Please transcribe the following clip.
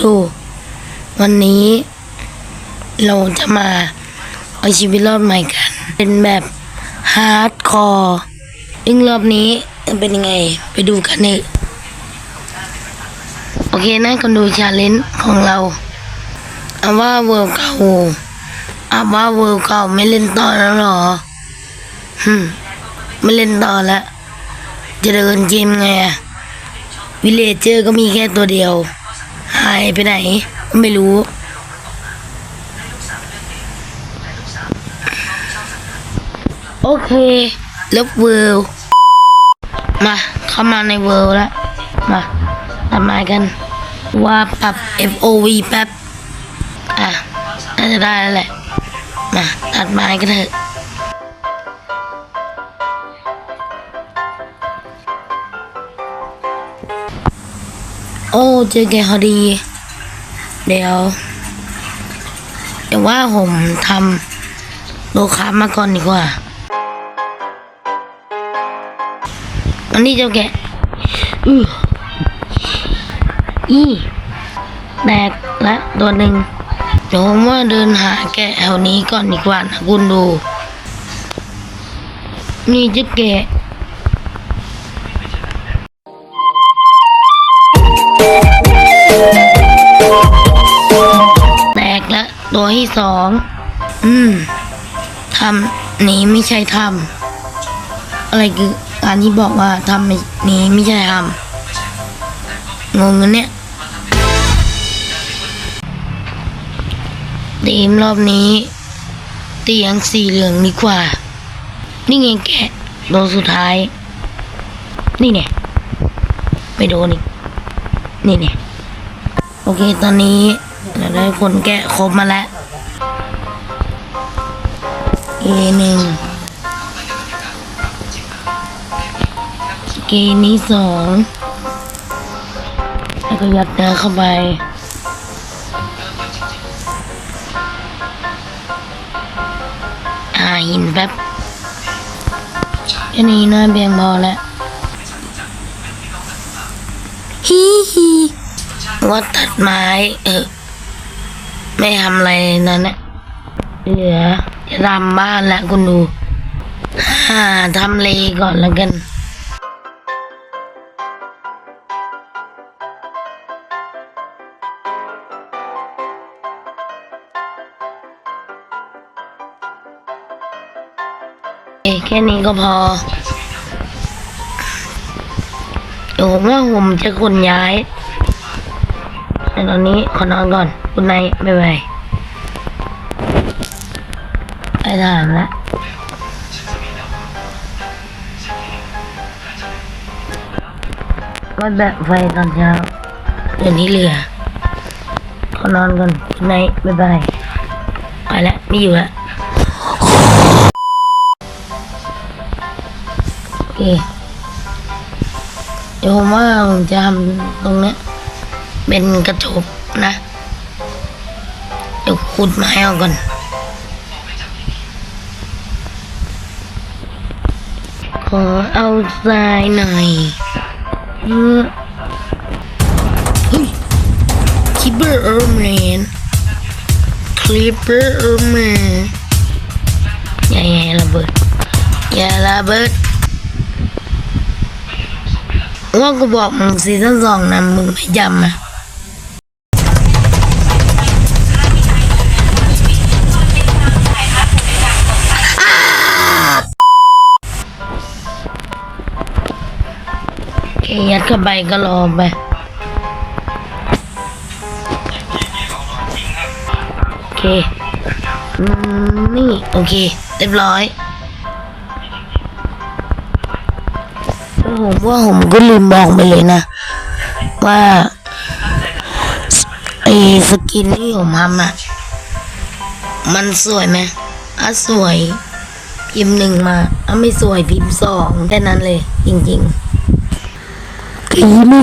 ดู วันนี้เราจะมาเอาชีวิตรอดใหม่กัน เป็นแบบฮาร์ดคอร์ซึ่งรอบนี้จะเป็นยังไง ไปดูกันเลยโอเคนะคนดูชาเลนจ์ของเราเอาว่าเวิร์เก่าเอาว่าเวิร์เก่าไม่เล่นต่อแล้วเหรอฮึมไม่เล่นต่อแล้วจะเดินเกมไงวิเลเจอร์ก็มีแค่ตัวเดียว หายไปไหน ไม่รู้ โอเคเลิฟเวิลมา เข้ามาในเวิลแล้ว มาทำไมกัน ว่าปรับ FOV แป๊บ อะ น่าจะได้แล้วแหละ มา ตัดไม้กันเถอะ โอ้เจอแกพอดี เดี๋ยวเดี๋ยวว่าผมทำโลคามาก่อนดีกว่าอันนี้เจ้าแกอืออีแตกและตัวหนึ่งเดี๋ยวผมว่าเดินหาแกะแถวนี้ก่อนดีกว่านะคุณดู นี่เจ้าแกะ ที่สอง อืมทำนี้ไม่ใช่ทำอะไรคือการที่บอกว่าทำนี้ไม่ใช่ทำงงเนี่ยทีมรอบนี้เตียงสีเหลืองดีกว่า นี่ไงแกะโดนสุดท้าย นี่เนี่ยไม่โดนอีกนี่เนี่ยโอเคตอนนี้เราได้ผลแกะครบมาแล้ว A หนึ่งเกนี้สองแล้วก็ยัดเนื้อเข้าไปหาหินแป๊บอันนี้น่าเบียงพอแล้วฮีฮีว่าตัดไม้ เออ ไม่ทำอะไรนั่นแหละ เหลือจะทำบ้านแล้วคุณดูหาทำเลก่อนแล้วกันเอ้แค่นี้ก็พอเดี๋ยวผมว่าผมจะขนย้ายแต่ตอนนี้ขอนอนก่อนคุณนายบ๊ายบาย ไปถามละก็แบบไฟตอนเช้าเดี๋ยวนี้เหลือขอนอนก่อนคุณนายบ๊ายบายไปแล้วไม่อยู่แล้วโอเคเดี๋ยวผมว่าผมจะทำตรงเนี้ยเป็นกระจกนะ เดี๋ยวขุดไม้ออกก่อน อเอาทรายหน่อยเฮ้ยคิปเปอร์เออร์แมนคลิปเปอร์เออร์แมนอย่าอย่าระเบิดอย่าระเบิดว่ากูบอกมึงซีซั่นสองนะมึงไม่จำนะ โอเคยัดเข้าไปก็รอไปโอเคนี่โอเคเรียบร้อยผมว่าผมก็ลืมบอกไปเลยนะ ว่าไอ้สกินที่ผมทำอะ มันสวยไหมอะสวยพิมพ์หนึ่งมาอะไม่สวยพิมพ์สองแค่นั้นเลย จริง ๆ กีไม่